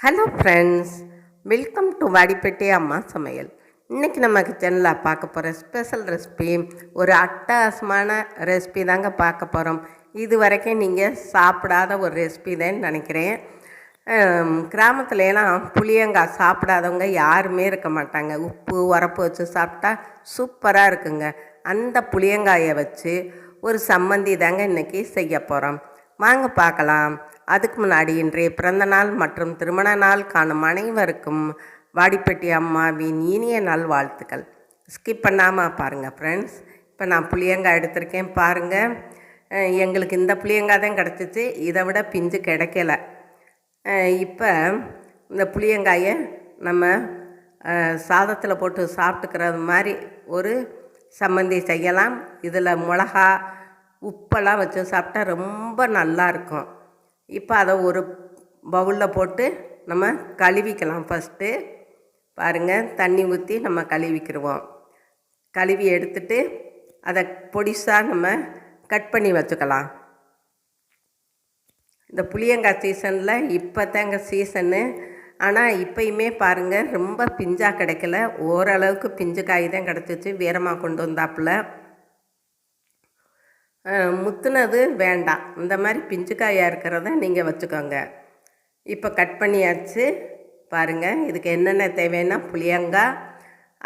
Hello friends welcome to Vadipatti அம்மா சமையல் இன்றைக்கி நம்ம கிச்சனில் பார்க்க போகிற ஸ்பெஷல் ரெசிபி ஒரு அட்டகாசமான ரெசிபி தாங்க பார்க்க போகிறோம் இது வரைக்கும் நீங்கள் சாப்பிடாத ஒரு ரெசிபி தான் நினைக்கிறேன். கிராமத்துலலாம் புளியங்காய் சாப்பிடாதவங்க யாருமே இருக்க மாட்டாங்க. உப்பு உரப்பு வச்சு சாப்பிட்டா சூப்பராக இருக்குங்க. அந்த புளியங்காயை வச்சு ஒரு சம்மந்தி தாங்க இன்றைக்கி செய்ய போகிறோம் வாங்க பார்க்கலாம். அதுக்கு முன்னாடி இன்றைய பிறந்த நாள் மற்றும் திருமண நாள் காணும் அனைவருக்கும் வாடிப்பட்டி அம்மாவின் இனிய நாள் வாழ்த்துக்கள். ஸ்கிப் பண்ணாமல் பாருங்கள் ஃப்ரெண்ட்ஸ் இப்போ நான் புளியங்காய் எடுத்திருக்கேன் பாருங்கள் எங்களுக்கு இந்த புளியங்காய் தான் கிடச்சிச்சு. இதை விட பிஞ்சு கிடைக்கல. இப்போ இந்த புளியங்காயை நம்ம சாதத்தில் போட்டு சாப்பிட்டுக்கிறது மாதிரி ஒரு சம்மந்தி செய்யலாம். இதில் மிளகா உப்பெல்லாம் வச்சு சாப்பிட்டா ரொம்ப நல்லா இருக்கும் இப்போ அதை ஒரு பவுலில் போட்டு நம்ம கழுவிக்கலாம் ஃபஸ்ட்டு. பாருங்கள் தண்ணி ஊற்றி நம்ம கழுவிக்கிடுவோம் கழுவி எடுத்துட்டு அதை பொடிசாக நம்ம கட் பண்ணி வச்சுக்கலாம். இந்த புளியங்காய் சீசனில் இப்போ தாங்க சீசனு. ஆனால் இப்போயுமே பாருங்கள் ரொம்ப பிஞ்சாக கிடைக்கல. ஓரளவுக்கு பிஞ்சு காய் தான் கிடச்சிச்சு. வீரமாக கொண்டு வந்தாப்புல. முத்துனது வேண்டாம். இந்த மாதிரி பிஞ்சு காயாக இருக்கிறத நீங்கள் வச்சுக்கோங்க. இப்போ கட் பண்ணியாச்சு. பாருங்கள் இதுக்கு என்னென்ன தேவைன்னா புளியங்காய்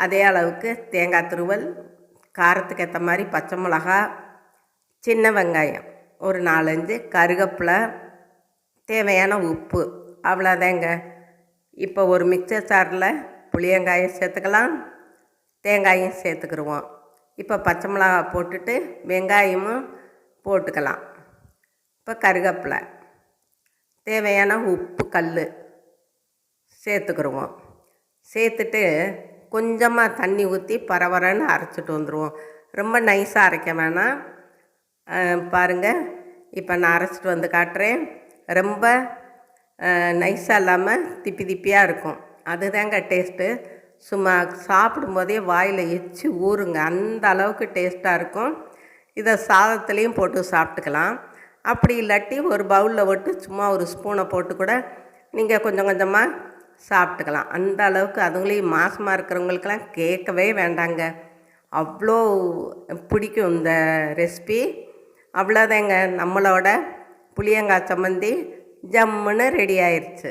அதே அளவுக்கு தேங்காய் துருவல் காரத்துக்கு ஏற்ற மாதிரி பச்சை மிளகா சின்ன வெங்காயம் ஒரு நாலஞ்சு கருகப்பிலை தேவையான உப்பு. அவ்வளோதாங்க. இப்போ ஒரு மிக்சர் சாரில் புளியங்காயை சேர்த்துக்கலாம். தேங்காயும் சேர்த்துக்கிடுவோம் இப்போ பச்சை மிளகா போட்டுட்டு வெங்காயமும் போட்டுக்கலாம். இப்போ கருவேப்பிலை தேவையான உப்பு கல் சேர்த்துக்கிடுவோம் சேர்த்துட்டு கொஞ்சமாக தண்ணி ஊற்றி பரவரன்னு அரைச்சிட்டு வந்துடுவோம் ரொம்ப நைஸாக அரைக்க வேணாம். பாருங்கள் இப்போ நான் அரைச்சிட்டு வந்து காட்டுறேன். ரொம்ப நைஸாக இல்லாமல் திப்பி திப்பியாக இருக்கும். அதுதாங்க டேஸ்ட்டு. சும்மா சாப்பிடும்போதே வாயில் எச்சி ஊறுங்க. அந்த அளவுக்கு டேஸ்ட்டாக இருக்கும். இதை சாதத்துலேயும் போட்டு சாப்பிட்டுக்கலாம். அப்படி இல்லாட்டி ஒரு பவுலில் விட்டு சும்மா ஒரு ஸ்பூனை போட்டு கூட நீங்கள் கொஞ்சம் கொஞ்சமாக சாப்பிட்டுக்கலாம். அந்த அளவுக்கு அதுங்களையும் மாசமாக இருக்கிறவங்களுக்கெல்லாம் கேட்கவே வேண்டாங்க. அவ்வளோ பிடிக்கும் இந்த ரெசிபி. அவ்வளோதாங்க நம்மளோட புளியங்காய் சம்மந்தி ஜம்முன்னு ரெடி ஆயிடுச்சு